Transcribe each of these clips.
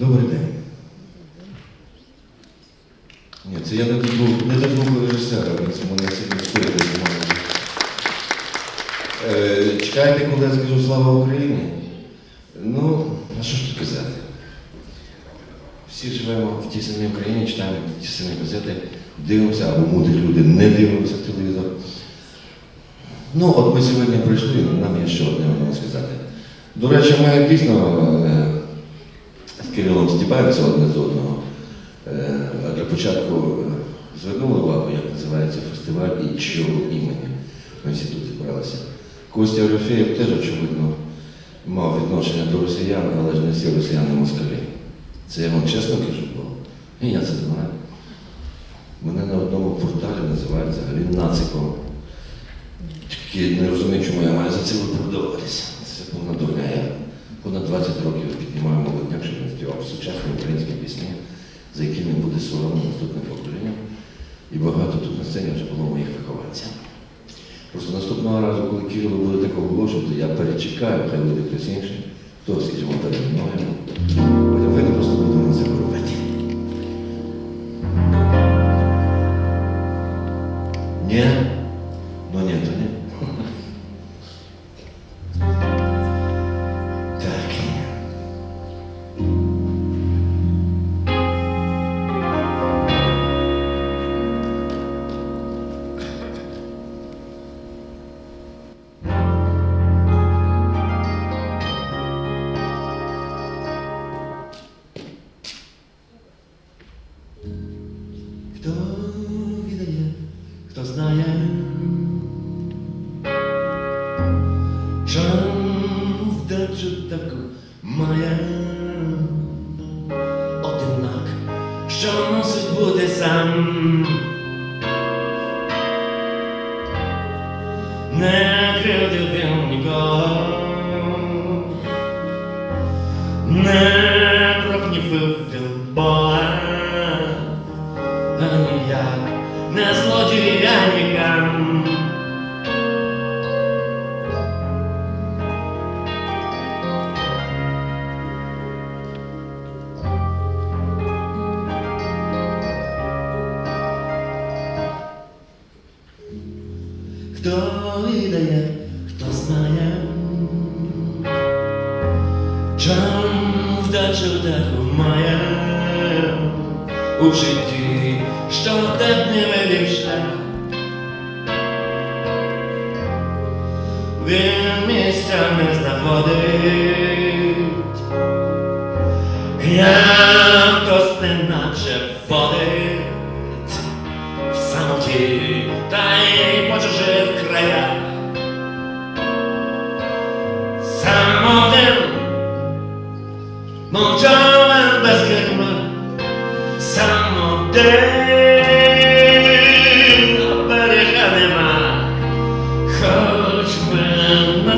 Добрий день. Ні, це я не до звуку, не до режисера, він це мене сильно. Е, чекайте, коли я скажу слава Україні. Ну, а що ж тут казати? Всі живемо в тій самій Україні, читаємо ті самі газети, дивимося, або мудрі люди не дивимося телевізор. Ну, от ми сьогодні прийшли, нам є ще одне можна сказати. До речі, ми дійсно е, з Кирилом Степанцем одне з одного. Е, Для початку е, звернули увагу, як називається фестиваль і чого імені. Ми всі тут зібралися. Костя Орефеєв теж, очевидно, мав відношення до росіян, але ж не всі росіяни москалі. Це я вам чесно кажу, бо і я це знаю. Мене на одному порталі називають взагалі нациком. Тільки не розумію, чому я маю за це виправдовуватися. Це повна дурня. Понад 20 років за якими буде соромно наступне поколінням. І багато тут на сцені вже було моїх вихованців. Просто наступного разу, коли Кирило буде так оголошувати, я перечекаю, хай буде хтось інший, хто, скажімо, перед мною. знає, чому вдачу таку має одинак, що мусить бути сам. Не кривдив він нікого, не прогнівив він Бога, Хто відає, хто знає, чому вдача вдачу має? У житті, що так не вирішає. Він місця не знаходить, як хтось неначе Buongiorno basketball Samo ten Operecha nie ma Chodźmy na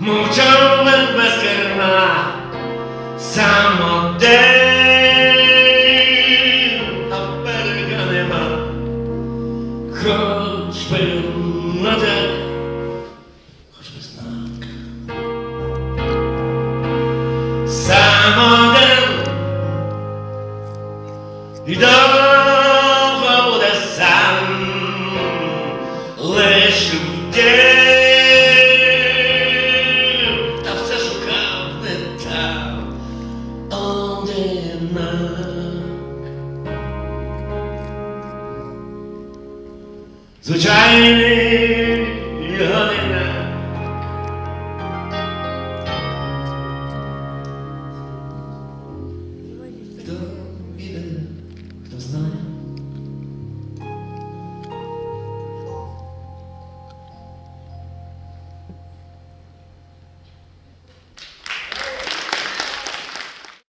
mucho más que nada, samo de Aberganema, choćby młodek, choćby znak. Samodem i Amen.